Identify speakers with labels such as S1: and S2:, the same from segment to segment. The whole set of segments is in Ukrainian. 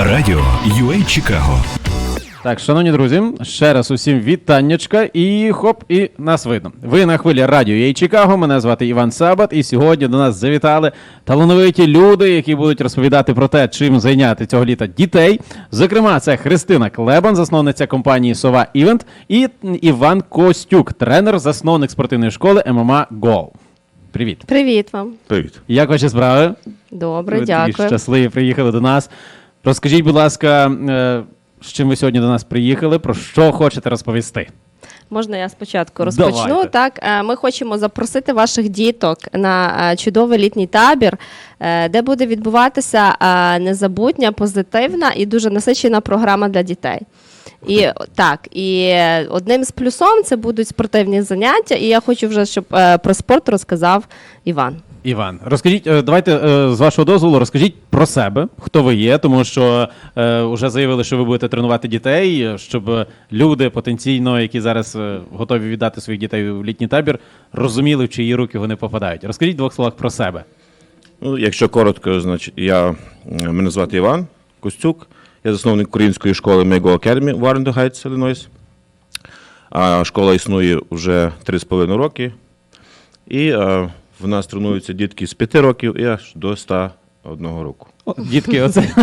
S1: Радіо UA Чикаго.
S2: Так, шановні друзі, ще раз усім вітаннячка і хоп, і нас видно. Ви на хвилі радіо «Єй Чикаго. Мене звати Іван Сабат, і сьогодні до нас завітали талановиті люди, які будуть розповідати про те, чим зайняти цього літа дітей. Зокрема, це Христина Клебан, засновниця компанії Сова Івент, і Іван Костюк, тренер, засновник спортивної школи ММА Гол. Привіт.
S3: Привіт вам.
S4: Привіт.
S2: Як ваші справи?
S3: Добре,
S2: ви
S3: дякую.
S2: щасливі приїхали до нас. Розкажіть, будь ласка, е, з чим ви сьогодні до нас приїхали, про що хочете розповісти?
S3: Можна я спочатку розпочну?
S2: Давайте.
S3: Так, е, ми хочемо запросити ваших діток на е, чудовий літній табір, де буде відбуватися незабутня, позитивна і дуже насичена програма для дітей. І так, і одним з плюсом це будуть спортивні заняття. І я хочу вже, щоб про спорт розказав Іван.
S2: Іван, розкажіть, е, давайте е, з вашого дозволу розкажіть про себе, хто ви є, тому що е, вже заявили, що ви будете тренувати дітей, е, щоб е, люди потенційно, які зараз е, готові віддати своїх дітей в літній табір, розуміли, в чиї руки вони попадають. Розкажіть в двох словах про себе.
S4: Ну, якщо коротко, значить, я, мене звати Іван Костюк, я засновник української школи Mego Academy в Warren Heights, Illinois. А школа існує вже 3,5 роки. І в нас тренуються дітки з 5 років і аж до 101 року.
S2: О, Дітки, оце.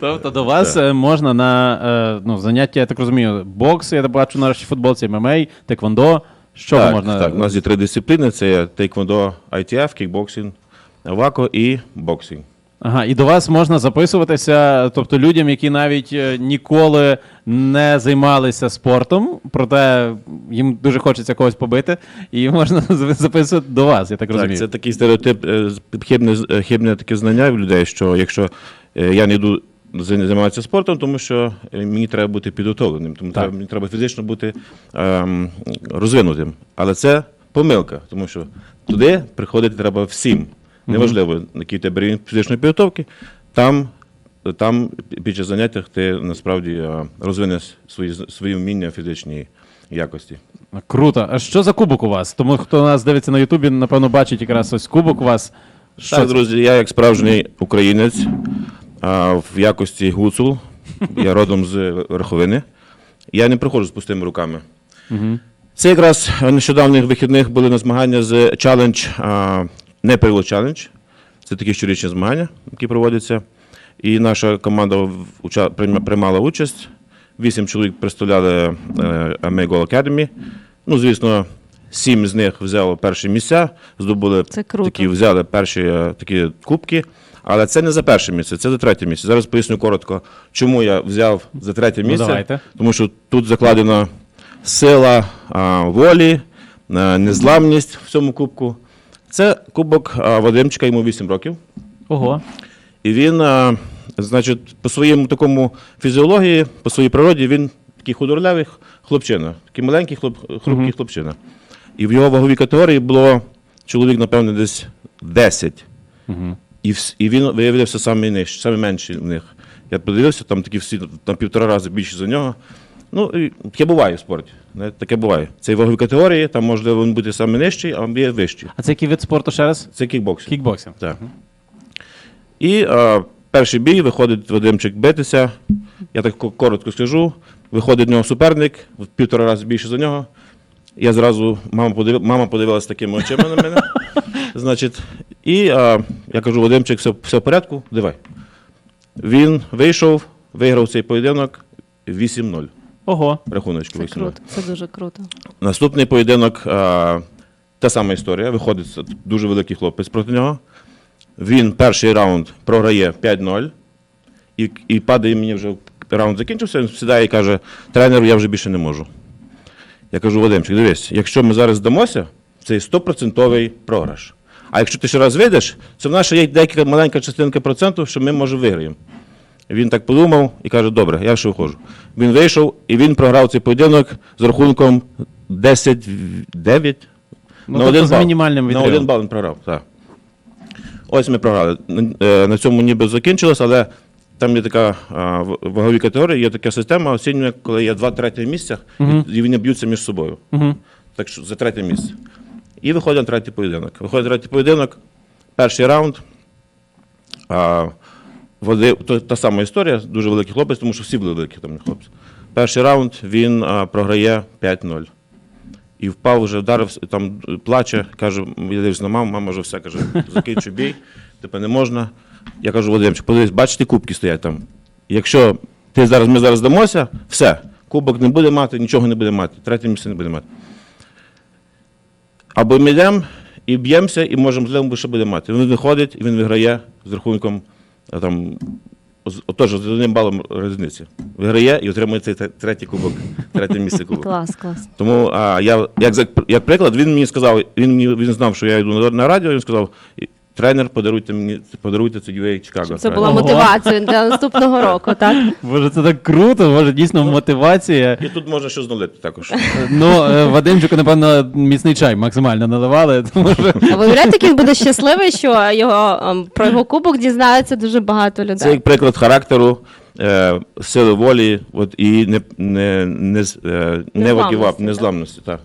S2: тобто до вас е, можна на е, ну, заняття, я так розумію, бокс, я бачу на нашій футболці, ММА, теквондо. Що
S4: так,
S2: можна.
S4: так, у нас є три дисципліни: це тейквондо, ITF, кікбоксинг, вако і боксинг.
S2: Ага, і до вас можна записуватися, тобто людям, які навіть е, ніколи не займалися спортом, проте їм дуже хочеться когось побити, і можна записувати до вас, я так розумію.
S4: Так, це такий стереотип, е, хибне, хибне таке знання в людей, що якщо е, я не йду зай- займатися спортом, тому що мені треба бути підготовленим, тому
S2: Так.
S4: треба, мені треба фізично бути ем, розвинутим. Але це помилка, тому що туди приходити треба всім. Неважливо, який у тебе рівень фізичної підготовки, там, там під час заняття ти насправді е, розвинеш свої, свої вміння фізичні якості.
S2: Круто. А що за кубок у вас? Тому хто нас дивиться на Ютубі, напевно, бачить якраз ось кубок у вас. Що
S4: Так,
S2: це?
S4: друзі, я як справжній українець а, в якості гуцул, я родом з Верховини. Я не приходжу з пустими руками. Це якраз нещодавних вихідних були на змагання з Challenge, а, не Павло Challenge. Це такі щорічні змагання, які проводяться. І наша команда приймала участь. Вісім чоловік представляли е, Amay Academy. Ну, звісно, сім з них взяло перші місця, здобули
S3: Це круто.
S4: такі взяли перші е, такі кубки. Але це не за перше місце, це за третє місце. Зараз поясню коротко, чому я взяв за третє
S2: Ну,
S4: місце.
S2: давайте.
S4: Тому що тут закладена сила а, волі, а, незламність в цьому кубку. Це кубок а, Вадимчика, йому 8 років.
S2: Ого.
S4: І він, а, значить, по своєму такому фізіології, по своїй природі, він такий худорлявий хлопчина, такий маленький хлоп, хрупкий хлопчина. І в його ваговій категорії було чоловік, напевно, десь 10. І, вс- і він виявився самий нижчий, самий менший в них. Я подивився, там такі всі там півтора рази більше за нього. Ну, і таке буває в спорті. Таке буває. Це вагові категорії, там можливо він бути саме нижчий, а є вищий.
S2: А це який вид спорту ще раз?
S4: Це кікбоксинг.
S2: Кікбоксинг.
S4: Так. І а, перший бій виходить Вадимчик битися. Я так коротко скажу. Виходить в нього суперник, в півтора рази більше за нього. Я зразу, мама, подив... мама подивилася такими очима на мене. Значить, і а, я кажу, Вадимчик, все, все в порядку, давай. Він вийшов, виграв цей поєдинок 8-0.
S2: Ого.
S4: Рахуночку
S3: Це
S4: 8-0.
S3: круто, це дуже круто.
S4: Наступний поєдинок а, та сама історія. Виходить с- дуже великий хлопець проти нього. Він перший раунд програє 5-0 і, і падає мені вже раунд закінчився. Він сідає і каже: тренеру, я вже більше не можу. Я кажу, Вадимчик, дивись, якщо ми зараз здамося, це 100% програш. А якщо ти ще раз вийдеш, це в нас ще є декілька маленька частинка проценту, що ми може виграємо. Він так подумав і каже: добре, я ще виходжу. Він вийшов і він програв цей поєдинок з рахунком 10-9.
S2: Ну, тобто з мінімальним
S4: На
S2: відривом.
S4: один бал він програв, так. Ось ми програли. Е, На цьому ніби закінчилось, але там є така а, в- вагові категорії, є така система оцінює, коли є два третє місця, і- і вони б'ються між собою. Так що за третє місце. І виходить на третій поєдинок. Виходить на третій поєдинок, перший раунд. А, Води, то, та сама історія, дуже великий хлопець, тому що всі були великі там хлопці. Перший раунд він а, програє 5-0. І впав, вже вдарився, там плаче, каже, я дивлюсь на маму, мама вже все каже, закінчу бій, тепер не можна. Я кажу, Вадимчик, подивись, бачите, кубки стоять там. Якщо ти зараз, ми зараз дамося, все, кубок не буде мати, нічого не буде мати, третє місце не буде мати. Або ми йдемо і б'ємося, і можемо злимо, що буде мати. Він виходить, і він виграє з рахунком там, отож, з одним балом різниці. Виграє і отримує цей третій кубок, третє місце кубок.
S3: Клас, клас.
S4: Тому а, я, як, як приклад, він мені сказав, він, мені, він знав, що я йду на радіо, він сказав, тренер, подаруйте мені, подаруйте це UA Чикаго.
S3: Це була мотивація для наступного року, так?
S2: Боже, це так круто, може, дійсно мотивація.
S4: І тут можна щось налити також.
S2: Ну, е, Вадимчику, напевно, міцний чай максимально наливали, тому що
S3: А ви уявляєте, як він буде щасливий, що його ем, про його кубок дізнається дуже багато людей.
S4: Це як приклад характеру, е, сили волі от, і не, не, не, е, не give незламності. Так.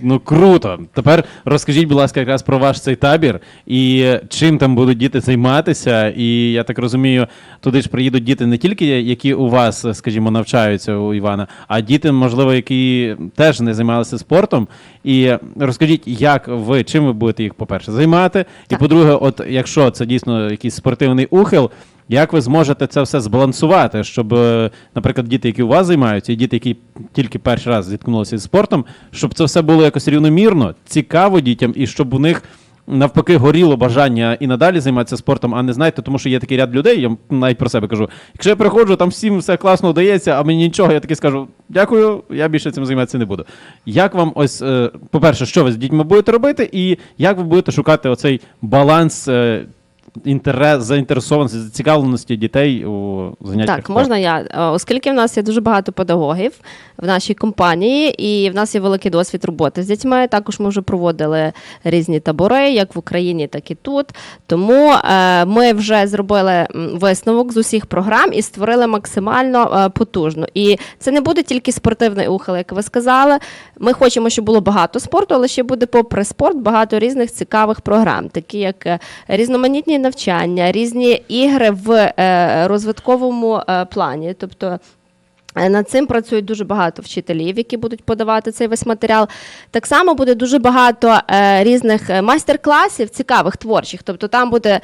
S2: Ну круто. Тепер розкажіть, будь ласка, якраз про ваш цей табір і чим там будуть діти займатися. І я так розумію, туди ж приїдуть діти не тільки які у вас, скажімо, навчаються у Івана, а діти, можливо, які теж не займалися спортом. І розкажіть, як ви чим ви будете їх, по-перше, займати, і
S3: Так.
S2: по-друге, от якщо це дійсно якийсь спортивний ухил. Як ви зможете це все збалансувати, щоб, е, наприклад, діти, які у вас займаються, і діти, які тільки перший раз зіткнулися зі спортом, щоб це все було якось рівномірно, цікаво дітям, і щоб у них навпаки горіло бажання і надалі займатися спортом, а не знаєте, тому що є такий ряд людей, я навіть про себе кажу. Якщо я приходжу, там всім все класно вдається, а мені нічого, я таки скажу: дякую, я більше цим займатися не буду. Як вам ось, е, по-перше, що ви з дітьми будете робити, і як ви будете шукати оцей баланс? Інтерес, заінтересованості, зацікавленості дітей у заняттях.
S3: Так, можна я, Е, оскільки в нас є дуже багато педагогів в нашій компанії, і в нас є великий досвід роботи з дітьми. Також ми вже проводили різні табори, як в Україні, так і тут. Тому е, ми вже зробили висновок з усіх програм і створили максимально е, потужно. І це не буде тільки спортивний ухил, як ви сказали. Ми хочемо, щоб було багато спорту, але ще буде, попри спорт, багато різних цікавих програм, такі як різноманітні навчання, різні ігри в е, розвитковому е, плані. Тобто Е, Над цим працюють дуже багато вчителів, які будуть подавати цей весь матеріал. Так само буде дуже багато різних майстер-класів, цікавих творчих. Тобто там буде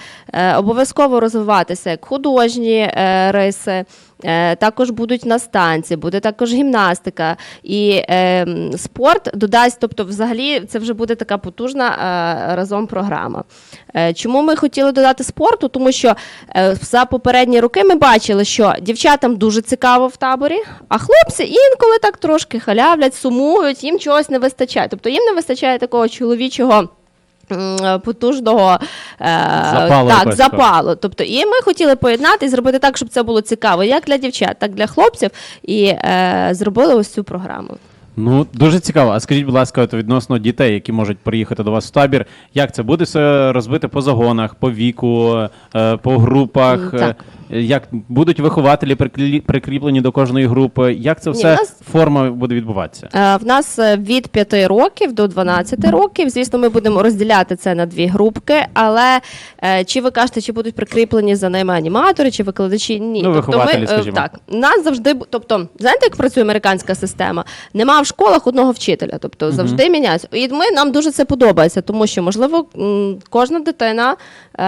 S3: обов'язково розвиватися як художні риси. Е, Також будуть на станції, буде також гімнастика і е, спорт додасть. Тобто, взагалі, це вже буде така потужна е, разом програма. Е, Чому ми хотіли додати спорту? Тому що за попередні роки ми бачили, що дівчатам дуже цікаво в таборі, а хлопці інколи так трошки халявлять, сумують, їм чогось не вистачає. Тобто їм не вистачає такого чоловічого. М, Потужного е,
S2: Запалу
S3: так, запалу. Тобто, і ми хотіли поєднати і зробити так, щоб це було цікаво як для дівчат, так і для хлопців. І е, зробили ось цю програму.
S2: Ну, дуже цікаво. А скажіть, будь ласка, от відносно дітей, які можуть приїхати до вас в табір, як це буде все розбити по загонах, по віку, е, по групах?
S3: Так.
S2: Як будуть вихователі приклі- прикріплені до кожної групи? Як це
S3: Ні,
S2: все
S3: у нас-
S2: форма буде відбуватися?
S3: Е, В нас е, від 5 років до 12 років. Звісно, ми будемо розділяти це на дві групки. Але е, чи ви кажете, чи будуть прикріплені за ними аніматори, чи викладачі? Ні.
S2: Ну, вихователі,
S3: ми, е,
S2: скажімо.
S3: так, нас завжди бу- тобто, знаєте, як працює американська система? Нема в школах одного вчителя, тобто завжди міняється. І ми нам дуже це подобається, тому що можливо м, кожна дитина е,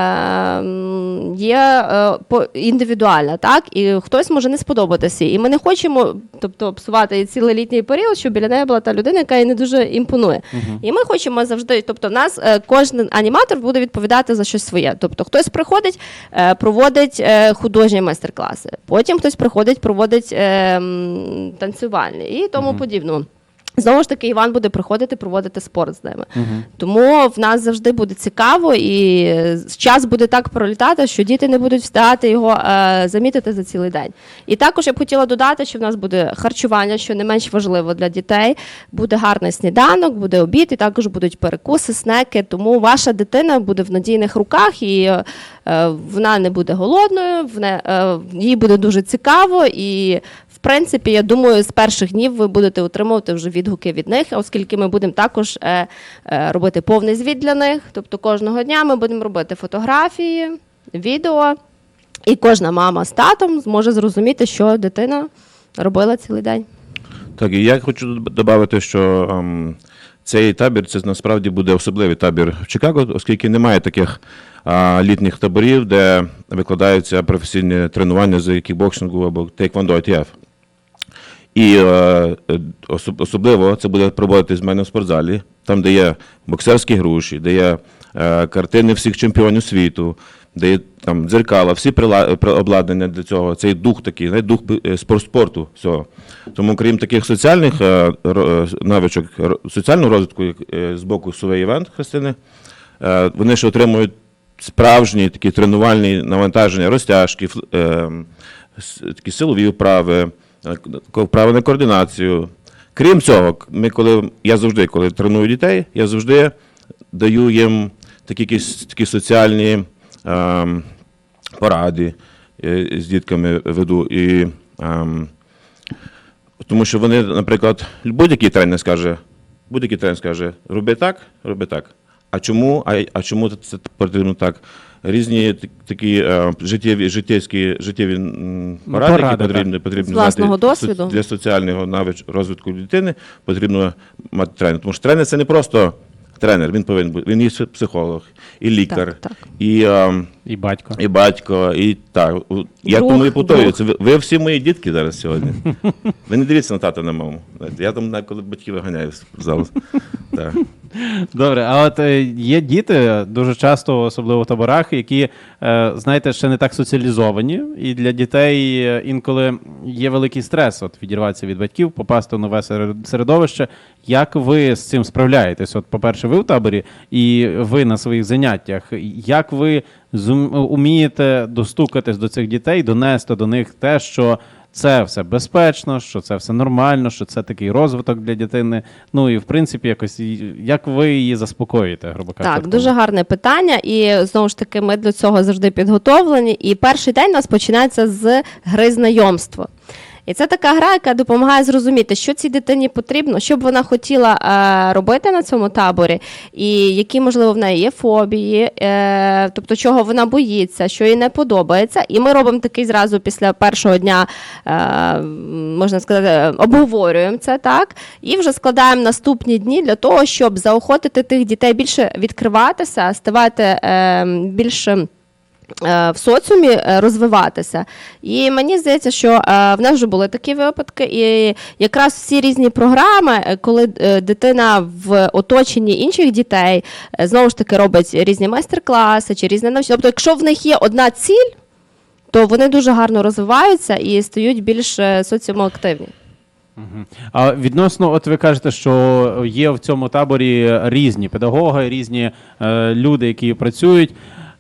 S3: м, є е, по- індивідуальна, так і хтось може не сподобатися. І ми не хочемо, тобто, псувати цілий літній період, щоб біля неї була та людина, яка їй не дуже імпонує. І ми хочемо завжди, тобто, в нас е, кожен аніматор буде відповідати за щось своє. Тобто, хтось приходить, е, проводить е, художні майстер-класи, потім хтось приходить, проводить танцювальні і тому подібному. Знову ж таки, Іван буде приходити проводити спорт з ними. Тому в нас завжди буде цікаво, і час буде так пролітати, що діти не будуть встигати його е, замітити за цілий день. І також я б хотіла додати, що в нас буде харчування, що не менш важливо для дітей. Буде гарний сніданок, буде обід, і також будуть перекуси, снеки. Тому ваша дитина буде в надійних руках і е, вона не буде голодною, в не, е, їй буде дуже цікаво і. Принципі, я думаю, з перших днів ви будете отримувати вже відгуки від них, оскільки ми будемо також е, е, робити повний звіт для них. Тобто кожного дня ми будемо робити фотографії, відео. І кожна мама з татом зможе зрозуміти, що дитина робила цілий день.
S4: Так, і я хочу додати, що ем, цей табір це насправді буде особливий табір в Чикаго, оскільки немає таких а, літніх таборів, де викладаються професійні тренування з кікбоксингу або тейквондо ITF. І е, е, особ- особливо це буде проводитись в мене в спортзалі, там, де є боксерські груші, де є е, картини всіх чемпіонів світу, де є там дзеркала, всі прила- обладнання для цього. Цей дух такий, знаєте, дух е, спор- спорту. Всього. Тому, крім таких соціальних е, е, навичок, соціального розвитку е, з боку Сувей Івент Христини, е, вони ще отримують справжні такі тренувальні навантаження, розтяжки, е, такі силові вправи, вправи на координацію. Крім цього, ми коли, я завжди, коли треную дітей, я завжди даю їм такі такі соціальні ем, поради е, з дітками веду. І, ем, тому що вони, наприклад, будь-який тренер скаже, будь-який тренер скаже, роби так, роби так. А чому, а, а чому це потрібно так? Різні так- такі життєві життєві, життєвські, життєві
S2: Ну,
S4: поради,
S2: поради,
S4: які потрібні потрібні
S3: З власного
S4: знати
S3: досвіду.
S4: для соціального навич розвитку дитини, потрібно мати тренер. Тому що тренер це не просто тренер, він повинен бути. Він і психолог, і лікар,
S3: Так, так.
S4: і. ем,
S2: І батько.
S4: і батько, і так. Я
S3: Друг,
S4: тому і повторюю, це ви, ви всі мої дітки зараз сьогодні. Ви не дивіться на тата на маму. Я там коли батьків виганяю з залу. Так.
S2: Добре, а от е, є діти дуже часто, особливо в таборах, які, е, знаєте, ще не так соціалізовані, і для дітей е, інколи є великий стрес от відірватися від батьків, попасти в нове середовище. Як ви з цим справляєтесь? От, по-перше, ви в таборі, і ви на своїх заняттях. Як ви умієте достукатись до цих дітей, донести до них те, що це все безпечно, що це все нормально, що це такий розвиток для дитини. Ну і в принципі, якось як ви її заспокоїте, грубо кажучи.
S3: Так, дуже гарне питання, і знову ж таки, ми для цього завжди підготовлені. І перший день у нас починається з гри знайомства. І це така гра, яка допомагає зрозуміти, що цій дитині потрібно, що б вона хотіла е, робити на цьому таборі, і які, можливо, в неї є фобії, е, тобто чого вона боїться, що їй не подобається. І ми робимо такий зразу після першого дня, е, можна сказати, обговорюємо це так, і вже складаємо наступні дні для того, щоб заохотити тих дітей більше відкриватися, ставати е, більше. Е, В соціумі е, розвиватися, і мені здається, що е, в нас вже були такі випадки, і якраз всі різні програми, коли дитина в оточенні інших дітей знову ж таки робить різні майстер-класи чи різні навчання. Тобто, якщо в них є одна ціль, то вони дуже гарно розвиваються і стають більш соціумоактивні.
S2: А відносно, от ви кажете, що є в цьому таборі різні педагоги, різні е, люди, які працюють.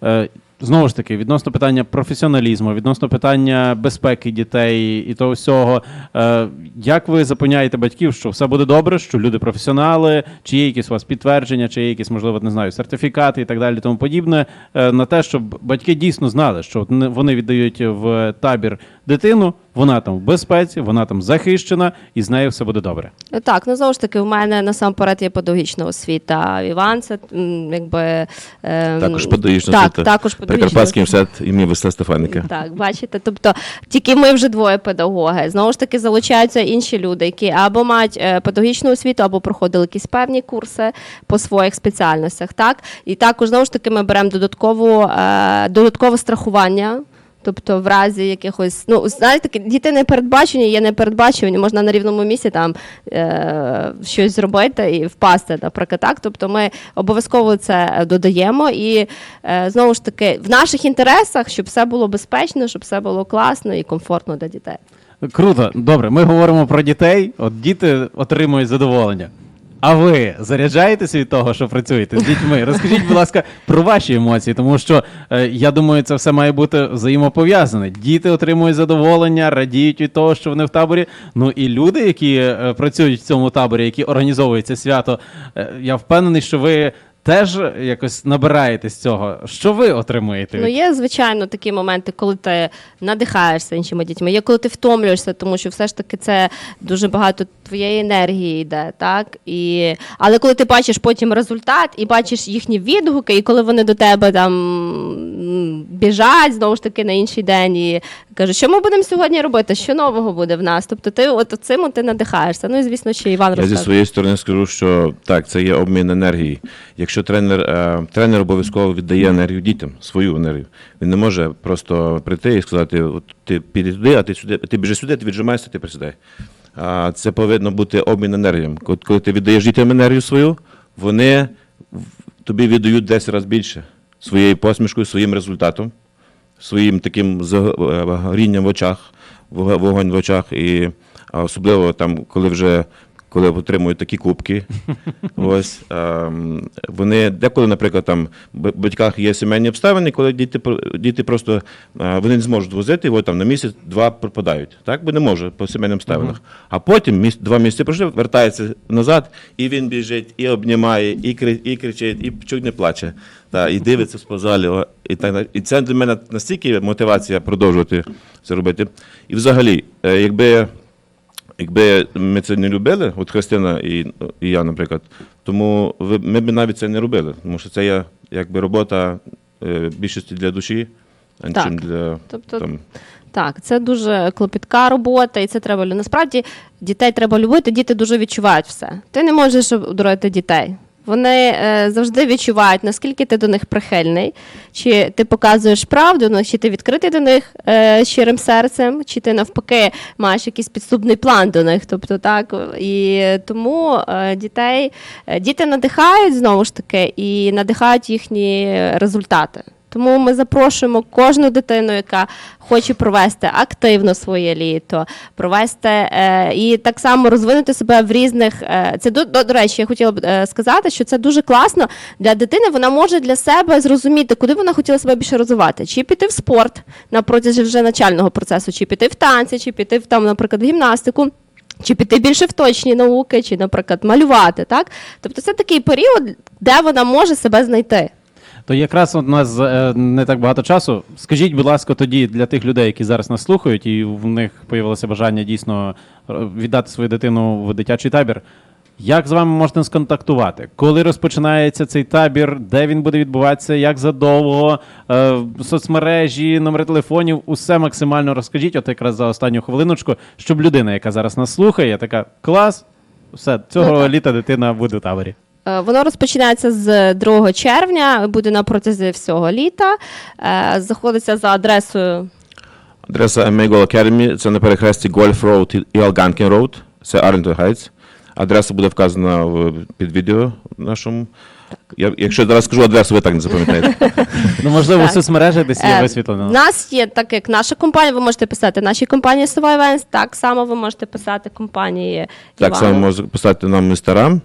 S2: Е, Знову ж таки, відносно питання професіоналізму, відносно питання безпеки дітей і того всього. Е, як ви запевняєте батьків, що все буде добре, що люди професіонали, чи є якісь у вас підтвердження, чи є якісь, можливо, не знаю, сертифікати і так далі, тому подібне, е, на те, щоб батьки дійсно знали, що вони віддають в табір дитину, вона там в безпеці, вона там захищена, і з нею все буде добре.
S3: Так, ну знову ж таки, в мене насамперед є педагогічна освіта. Іван це якби ем,
S4: Також педагогічна
S3: так,
S4: освіта.
S3: також педагогічна
S4: Прикарпатський університет імені Василя Стефаника.
S3: Так, бачите, тобто тільки ми вже двоє педагоги. Знову ж таки, залучаються інші люди, які або мають е, педагогічну освіту, або проходили якісь певні курси по своїх спеціальностях. Так, і також знову ж таки ми беремо додаткову е, додаткове страхування. Тобто, в разі якихось, ну знаєте, діти не передбачені, є непередбачувані, можна на рівному місці там е, щось зробити і впасти, наприклад, так. Тобто ми обов'язково це додаємо. І е, знову ж таки, в наших інтересах, щоб все було безпечно, щоб все було класно і комфортно для дітей.
S2: Круто, добре. Ми говоримо про дітей. От діти отримують задоволення. А ви заряджаєтеся від того, що працюєте з дітьми? Розкажіть, будь ласка, про ваші емоції, тому що е, я думаю, це все має бути взаємопов'язане. Діти отримують задоволення, радіють від того, що вони в таборі. Ну і люди, які е, працюють в цьому таборі, які організовують це свято, е, я впевнений, що ви теж якось набираєтесь цього. Що ви отримуєте?
S3: Ну, є, звичайно, такі моменти, коли ти надихаєшся іншими дітьми. Є коли ти втомлюєшся, тому що все ж таки це дуже багато твоєї енергії йде, так? І... Але коли ти бачиш потім результат і бачиш їхні відгуки, і коли вони до тебе там біжать знову ж таки на інший день і кажуть, що ми будемо сьогодні робити, що нового буде в нас. Тобто ти от цим ти надихаєшся. Ну і звісно, ще Іван
S4: Я зі своєї сторони скажу, що так, це є обмін енергії. Якщо тренер, е, тренер обов'язково віддає енергію дітям, свою енергію. Він не може просто прийти і сказати: от ти піди туди, а ти сюди, ти біжи сюди, ти віджимаєшся, ти присідай. А це повинно бути обмін енергією. Коли- Коли ти віддаєш дітям енергію свою, вони тобі віддають 10 разів більше своєю посмішкою, своїм результатом, своїм таким заг- е, в очах, вог- вогонь в очах. І особливо там, коли вже коли отримують такі кубки, ось вони деколи, наприклад, там в батьках є сімейні обставини, коли діти діти просто вони не зможуть возити, його там на місяць два пропадають. Так, бо не може по сімейним обставинах. А потім міс, два місяці пройшли, вертається назад, і він біжить, і обнімає, і, кри, і кричить, і чуть не плаче. Та, і дивиться в спортзалі. о, І, так, і це для мене настільки мотивація продовжувати це робити. І взагалі, е, якби Якби ми це не любили, от Христина і, і я, наприклад, тому ви- ми б навіть це не робили, тому що це є якби робота е, більшості для душі, а
S3: Так.
S4: чим для
S3: Тобто
S4: там.
S3: Так, це дуже клопітка робота, і це треба Насправді дітей треба любити, діти дуже відчувають все. Ти не можеш обдурити дітей. Вони е, завжди відчувають, наскільки ти до них прихильний, чи ти показуєш правду, ну, чи ти відкритий до них е, щирим серцем, чи ти навпаки маєш якийсь підступний план до них. Тобто, так, і тому е, дітей, діти надихають знову ж таки і надихають їхні результати. Тому ми запрошуємо кожну дитину, яка хоче провести активно своє літо, провести е, і так само розвинути себе в різних. Е, це до, до, речі, я хотіла б е, сказати, що це дуже класно для дитини. Вона може для себе зрозуміти, куди вона хотіла себе більше розвивати, чи піти в спорт на протязі вже начального процесу, чи піти в танці, чи піти в там, наприклад, в гімнастику. Чи піти більше в точні науки, чи, наприклад, малювати, так? Тобто це такий період, де вона може себе знайти.
S2: То якраз у нас е, не так багато часу. Скажіть, будь ласка, тоді для тих людей, які зараз нас слухають, і в них появилося бажання дійсно е, віддати свою дитину в дитячий табір. Як з вами можна сконтактувати? Коли розпочинається цей табір, де він буде відбуватися, як задовго, е, соцмережі, номери телефонів, усе максимально розкажіть, от якраз за останню хвилиночку, щоб людина, яка зараз нас слухає, така клас, все, цього літа дитина буде в таборі.
S3: Е, Воно розпочинається з 2 червня, буде на протязі всього літа. Е, Заходиться за адресою.
S4: Адреса MA Goal Academy, це на перехресті Golf Road і Algonquin Road, це Arlington Heights. Адреса буде вказана в, під відео нашому. Я, якщо зараз скажу адресу, ви так не запам'ятаєте.
S2: Ну, можливо, в соцмережах десь є
S3: Е,
S2: висвітлено.
S3: В нас є, так як наша компанія, ви можете писати нашій компанії Events, так само ви можете писати компанії
S4: Так само можете писати нам Instagram,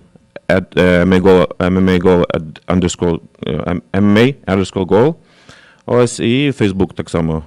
S4: at, uh, MMA goal, MMA goal at underscore, е, MMA underscore goal. Ось, і Facebook так само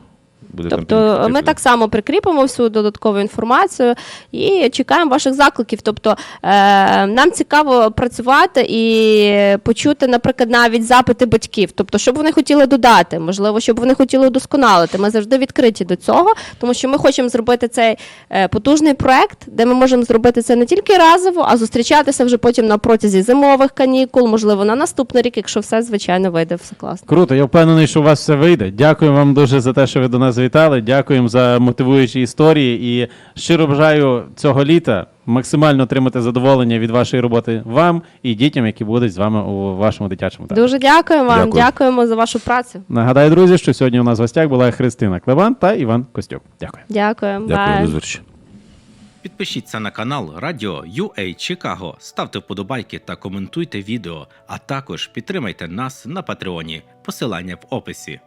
S4: буде там.
S3: Тобто ми так само прикріпимо всю додаткову інформацію і чекаємо ваших закликів. Тобто е, нам цікаво працювати і почути, наприклад, навіть запити батьків. Тобто, що б вони хотіли додати, можливо, що б вони хотіли удосконалити. Ми завжди відкриті до цього, тому що ми хочемо зробити цей е, потужний проект, де ми можемо зробити це не тільки разово, а зустрічатися вже потім на протязі зимових канікул, можливо, на наступний рік, якщо все звичайно вийде, все класно.
S2: Круто, я впевнений, що у вас все вийде. Дякую вам дуже за те, що ви до нас завітали. Дякуємо за мотивуючі історії і щиро бажаю цього літа максимально отримати задоволення від вашої роботи вам і дітям, які будуть з вами у вашому дитячому таборі.
S3: Дуже дякуємо вам,
S4: Дякую.
S3: дякуємо за вашу працю.
S2: Нагадаю, друзі, що сьогодні у нас в гостях була Христина Клеван та Іван Костюк. Дякую.
S3: Дякуємо.
S4: Дякую,
S3: Бай.
S4: до зустрічі.
S1: Підпишіться на канал Радіо UA Чикаго, ставте вподобайки та коментуйте відео, а також підтримайте нас на Патреоні. Посилання в описі.